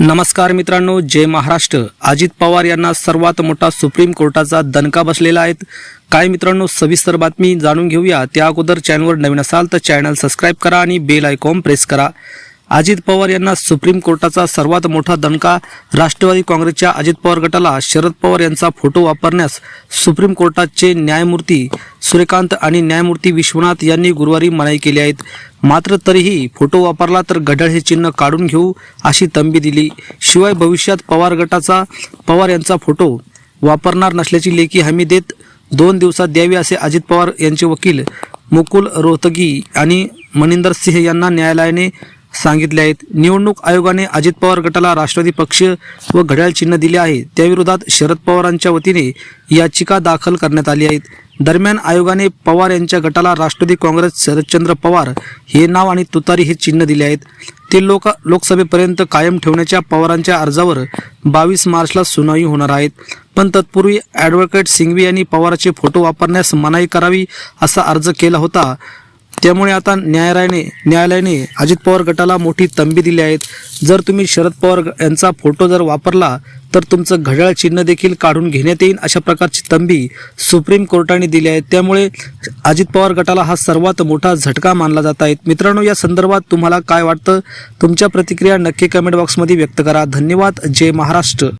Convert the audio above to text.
नमस्कार मित्रांनो जय महाराष्ट्र. अजित पवार यांना सर्वात मोठा सुप्रीम कोर्टाचा दणका बसलेला आहे. काय मित्रांनो सविस्तर बातमी जाणून घेऊया. त्या अगोदर चॅनलवर नवीन असाल तर चॅनल सबस्क्राईब करा आणि बेल आयकॉन प्रेस करा. अजित पवार यांना सुप्रीम कोर्टाचा सर्वात मोठा दणका राष्ट्रवादी काँग्रेसच्या अजित पवार गटाला शरद पवार यांचा फोटो वापरण्यास सुप्रीम कोर्टाचे न्यायमूर्ती सूर्यकांत आणि न्यायमूर्ती विश्वनाथ यांनी गुरुवारी मनाई केली आहेत. मात्र तरीही फोटो वापरला तर घड्याळ हे चिन्ह काढून घेऊ अशी तंबी दिली. शिवाय भविष्यात पवार गटाचा पवार यांचा फोटो वापरणार नसल्याची लेखी हमी देत दोन दिवसात द्यावी असे अजित पवार यांचे वकील मुकुल रोहतगी आणि मनिंदर सिंह यांना न्यायालयाने सांगितले आहेत. निवडणूक आयोगाने अजित पवार गटाला राष्ट्रवादी पक्ष व घड्याळ चिन्ह दिले आहे. त्याविरोधात शरद पवारांच्या वतीने याचिका दाखल करण्यात आली आहेत. दरम्यान आयोगाने पवार यांच्या गटाला राष्ट्रवादी काँग्रेस शरदचंद्र पवार हे नाव आणि तुतारी हे चिन्ह दिले आहेत. ते लोक लोकसभेपर्यंत कायम ठेवण्याच्या पवारांच्या अर्जावर बावीस मार्चला सुनावणी होणार आहेत. पण तत्पूर्वी ॲडव्होकेट सिंघवी यांनी पवाराचे फोटो वापरण्यास मनाई करावी असा अर्ज केला होता. त्यामुळे आता न्यायालयाने न्यायालयाने अजित पवार गटाला मोठी तंबी दिली आहेत. जर तुम्ही शरद पवार यांचा फोटो जर वापरला तर तुमचं घड्याळ चिन्ह देखील काढून घेण्यात येईल अशा प्रकारची तंबी सुप्रीम कोर्टाने दिली आहे. त्यामुळे अजित पवार गटाला हा सर्वात मोठा झटका मानला जात आहे. मित्रांनो या संदर्भात तुम्हाला काय वाटतं? तुमच्या प्रतिक्रिया नक्की कमेंट बॉक्समध्ये व्यक्त करा. धन्यवाद. जय महाराष्ट्र.